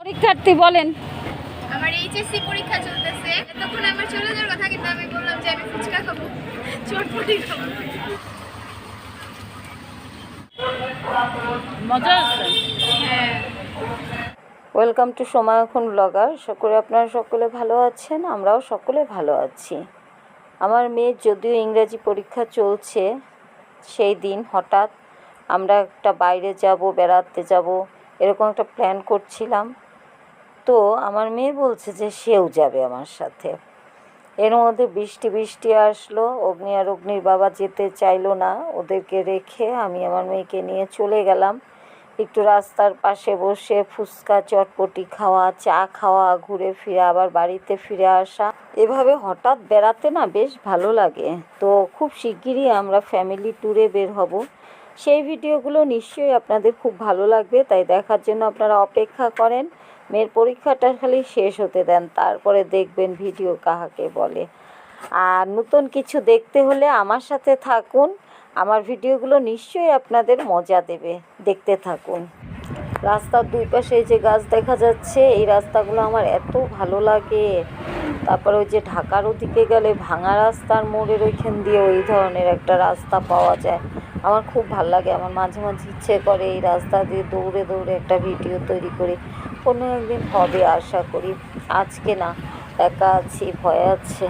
পরীক্ষার্থী বলেন। আমার এইচএসসি পরীক্ষা চলতেছে। তখন আমার চলে যাওয়ার কথা কিন্তু আমি বললাম যে আমি ফুচকা খাব। চটপটি খাব। মজা আছে? হ্যাঁ। ওয়েলকাম টু সময় এখন ব্লগার সকলে আপনারা সকলে ভালো আছেন আমরাও সকলে ভালো আছি। আমার মেয়ের যদিও ইংরেজি পরীক্ষা চলছে সেই দিন হঠাৎ আমরা একটা বাইরে যাব বেড়াতে যাব এরকম একটা প্ল্যান করছিলাম। তো আমার মেয়ে বলছে যে সেও যাবে আমার সাথে। এর মধ্যে বৃষ্টি বৃষ্টি আসলো, অগ্নি আর অগ্নির বাবা যেতে চাইলো না, ওদেরকে রেখে আমি আমার মেয়েকে নিয়ে চলে গেলাম। একটু রাস্তার পাশে বসে ফুচকা, চটপটি খাওয়া, চা খাওয়া, ঘুরে ফিরে আবার বাড়িতে ফিরে আসা। এভাবে হঠাৎ বেড়াতে না বেশ ভালো লাগে। তো খুব শিগগিরই আমরা ফ্যামিলি ট্যুরে বের হব। সেই ভিডিওগুলো নিশ্চয়ই আপনাদের খুব ভালো লাগবে, তাই দেখার জন্য আপনারা অপেক্ষা করেন। মেয়ের পরীক্ষাটা খালি শেষ হতে দেন, তারপরে দেখবেন ভিডিও কাহাকে বলে। আর নতুন কিছু দেখতে হলে আমার সাথে থাকুন, আমার ভিডিওগুলো নিশ্চয়ই আপনাদের মজা দেবে, দেখতে থাকুন। রাস্তার দুই পাশে যে গাছ দেখা যাচ্ছে, এই রাস্তাগুলো আমার এত ভালো লাগে। তারপরে ওই যে ঢাকার ওদিকে গেলে ভাঙা রাস্তার মোড়ের ওইখান দিয়ে ওই ধরনের একটা রাস্তা পাওয়া যায়। আমার খুব ভালো লাগে, আমার মাঝে মাঝে ইচ্ছে করে এই রাস্তা দিয়ে দৌড়ে দৌড়ে একটা ভিডিও তৈরি করি। কোনো একদিন হবে আশা করি, আজকে না, একা আছি, ভয় আছে।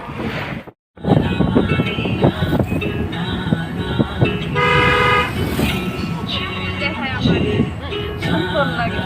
সুন্দর লাগে।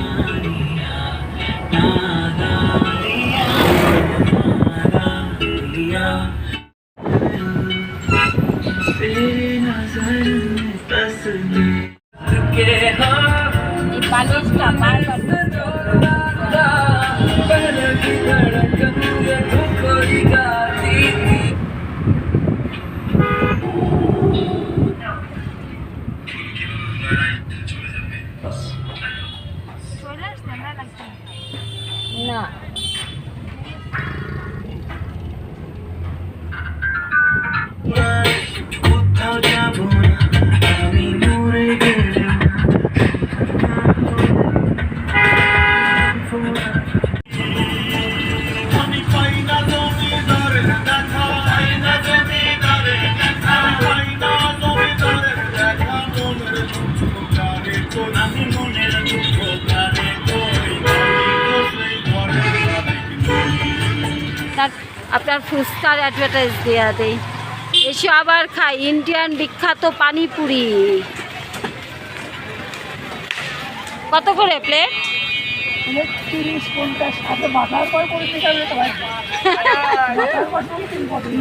আপনার ফুচকার অ্যাডভার্টাইজ দেওয়া দেই। এসে আবার খাই। ইন্ডিয়ান বিখ্যাত পানিপুরি। কত করে প্লেট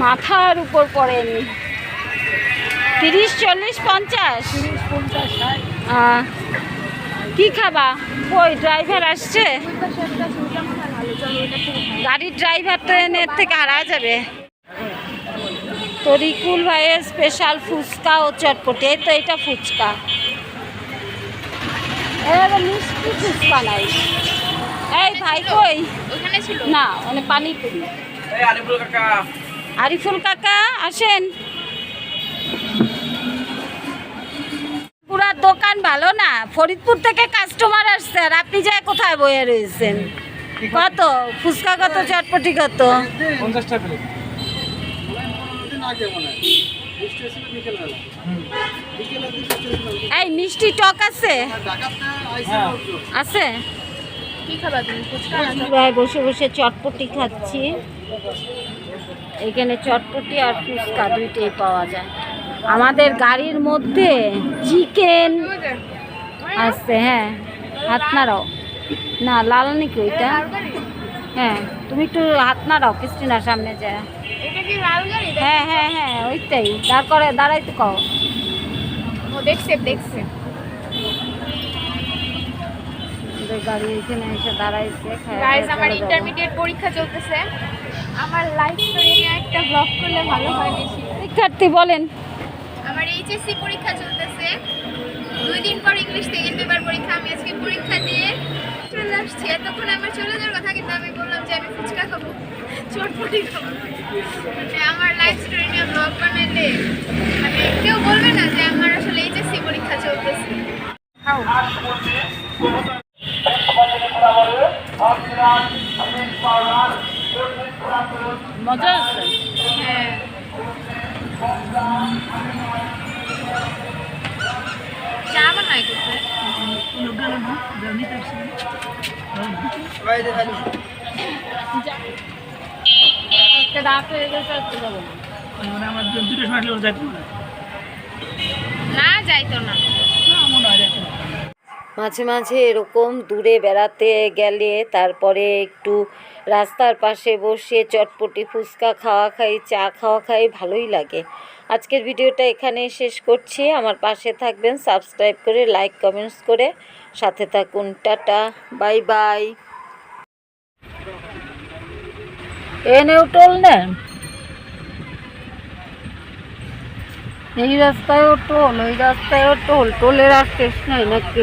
মাথার উপর পড়েন তিরিশ চল্লিশ পঞ্চাশ? কি খাবা? ওই ড্রাইভার আসছে? গাড়ির ড্রাইভার তো এনে থেকে হারা যাবে। তরিকুল ভাইয়ের স্পেশাল ফুচকা ও চটপটি এই তো এটা ফুচকা। মিষ্টি ফুচকা নাই। এই ভাই কই? না মানে পানিপুরি। আরিফুল কাকা আসেন। পুরা দোকান ভালো না? ফরিদপুর থেকে কাস্টমার আসছে আর আপনি যায় কোথায় বয়ে রয়েছেন? কত? ফুচকা কত চটপটি কত? এই মিষ্টি টক আছে? আছে? না চুলায় বসে বসে চটপটি খাচ্ছি। এখানে চটপটি আর ফুচকা দুইটাই পাওয়া যায়। আমাদের গাড়ির মধ্যে চিকেন আছে হ্যাঁ। হাত নাড়াও। না লাল নাকি ওইটা? হ্যাঁ তুমি একটু হাত নাড়াও ক্রিস্টিনার সামনে যায় হ্যাঁ হ্যাঁ হ্যাঁ ওইটাই। দাঁড় করে দাঁড়াইতে কও। ও দেখছে দেখছে। গাড়ি এখানে এসে দাঁড়াইছে গাইজ আমার ইন্টারমিডিয়েট পরীক্ষা চলতেছে। আমার লাইফ স্টোরি নিয়ে একটা ব্লগ করলে ভালো হয় বেশি। পরীক্ষার্থী বলেন। আমার এইচএসসি পরীক্ষা চলতেছে। দুই দিন পর ইংলিশ সেকেন্ড পেপার পরীক্ষা আমি আজকে পরীক্ষা দিয়ে চলে আসছি। এতক্ষণ আমার চলে যাওয়ার কথা কিন্তু আমি বললাম যে আমি ফুচকা খাব চটপটি খাব। মানে আমার লাইফ স্টোরি নিয়ে ব্লগ বানাইলে মানে কেউ বলবে না যে আমার আসলে এইচএসসি পরীক্ষা চলতেছে। মজা আছে হ্যাঁ। চা বানায় কোথায়? একটা রাত হয়ে গেছে আসতে যাব না না যাইতো না। মাঝে মাঝে এরকম দূরে বেড়াতে গেলে তারপরে একটু রাস্তার পাশে বসে চটপটি ফুচকা খাওয়া খাই, চা খাওয়া খাই, ভালোই লাগে। আজকের ভিডিওটা এখানেই শেষ করছি। আমার পাশে থাকবেন, সাবস্ক্রাইব করে, লাইক, কমেন্টস করে। সাথে থাকুন, টাটা, বাই বাই। এনেও টোল নেন এই রাস্তায়ও টোল ওই রাস্তায়ও টোল টোলের আর শেষ নাই নাকি?